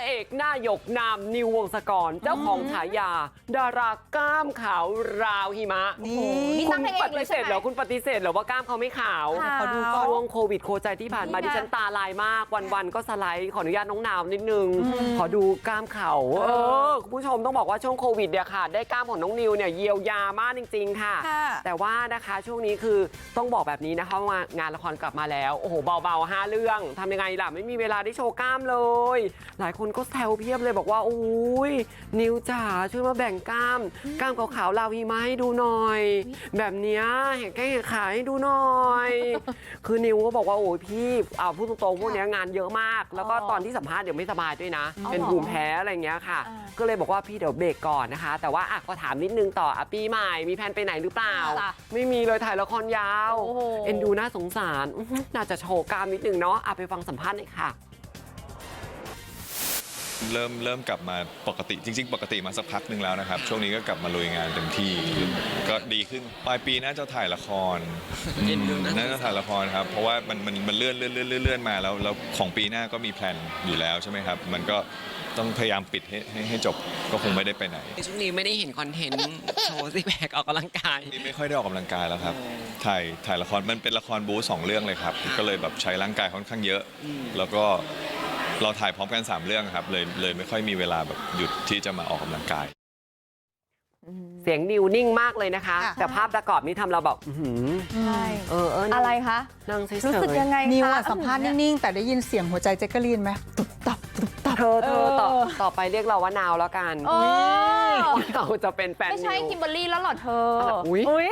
ระเอกหน้าหยกนามนิววงศกรเจ้าของฉายา ดาราก้ามขาวราวหิมะนี่นี่คุตั้ณงให้เอปงเลฏิยเสใช่ธไหมเหรอคุณปฏิเสธเหรอว่ากล้ามเขาไม่ขาวขาวขอดูก่อนช่วงโควิดโคใจที่ผ่านมานี่ไงดิฉันตาลายมากวันๆก็สไลด์ขออนุญาตน้องนาวนิดนึง ขอดูกล้ามเขาเออคุณผู้ชมต้องบอกว่าช่วงโควิดเนี่ยค่ะ ได้กล้ามของน้องนิวเนี่ยเยียวยามากจริง ๆ ค่ะค่ะแต่ว่านะคะช่วงนี้คือต้องบอกแบบนี้นะคะว่างานละครกลับมาแล้วโอ้โหเบาๆห้าเรื่องทำยังไงล่ะไม่มีเวลาได้โชว์กล้ามเลย หลายคนก็แซวเพียบเลยบอกว่าโอ้ยนิวจ๋าช่วยมาแบ่งกล้ามกล้ามขาวๆลาวีมาให้ดูหน่อย แบบเนี้ยเห็นแก้เห็นขาให้ดูหน่อย คือนิวก็บอกว่าโอ้ยพี่อ่าพูดตรงๆพวกเนี้ยงานเยอะมาก แล้วก็อ๋อตอนที่สัมภาษณ์เดี๋ยวไม่สบายด้วยนะอ๋อเป็นเหรอภูมิแพ้อะไรอย่างเงี้ยค่ะอ่าก็เลยบอกว่าพี่เดี๋ยวเบรกก่อนนะคะ แต่ว่าอะก็ถามนิดนึงต่ออะปีใหม่มีแผนไปไหนหรือเปล่าจ้ะไม่มีเลยถ่ายละครยาวโอ้โหเอ็นดูน่าสงสารอื้อหือน่าจะโชว์กล้ามนิดนึงเนาะอะไปฟังสัมภาษณ์หน่อยค่ะ เริ่มเริ่มกลับมาปกติจริง ๆ ปกติมาสักพักหนึ่งแล้วนะครับ ช่วงนี้ก็กลับมาลุยงานเต็มที่ก็ดีขึ้นปลายปีน่าจะถ่ายละครเอ็นดูนะน่าจะถ่ายละครครับ เพราะว่ามันมันมันเลื่อนเลื่อนเลื่อนเลื่อนเลื่อนมาแล้วแล้วของปีหน้าก็มีแพลนอยู่แล้วใช่ไหมครับ มันก็ต้องพยายามปิดให้ให้ให้จบก็คงไม่ได้ไปไหนในช่วงนี้ไม่ได้เห็นคอนเทนต์โชว์ซิแพคออกกำลังกาย นี่ไม่ค่อยได้ออกกำลังกายแล้วครับ ถ่ายถ่ายละครมันเป็นละครบู๊สองเรื่องเลยครับ ก็เลยแบบใช้ร่างกายค่อนข้างเยอะ แล้วก็ เราถ่ายพร้อมกันสามเรื่องครับเลยเลยไม่ค่อยมีเวลาแบบหยุดที่จะมาออกกำลังกาย เสียงนิวนิ่งมากเลยนะคะ ค่ะ แต่ภาพประกอบนี้ทำเราแบบอื้อหือใช่เออเอออะไรคะ นั่งเฉยๆรู้สึกยังไงคะ นิวอะสัมภาษณ์นิ่ง ๆ แต่ได้ยินเสียงหัวใจแจ๊กกะลีนไหมตุบตับตุบตับ เธอเธอต่อเออ ต่อไปเรียกเราว่านาวแล้วกันโอ้เราจะเป็นแฟนไม่ใช่นิว คิมเบอรรี่แล้วเหรอเธอ อุ๊ย อุ๊ย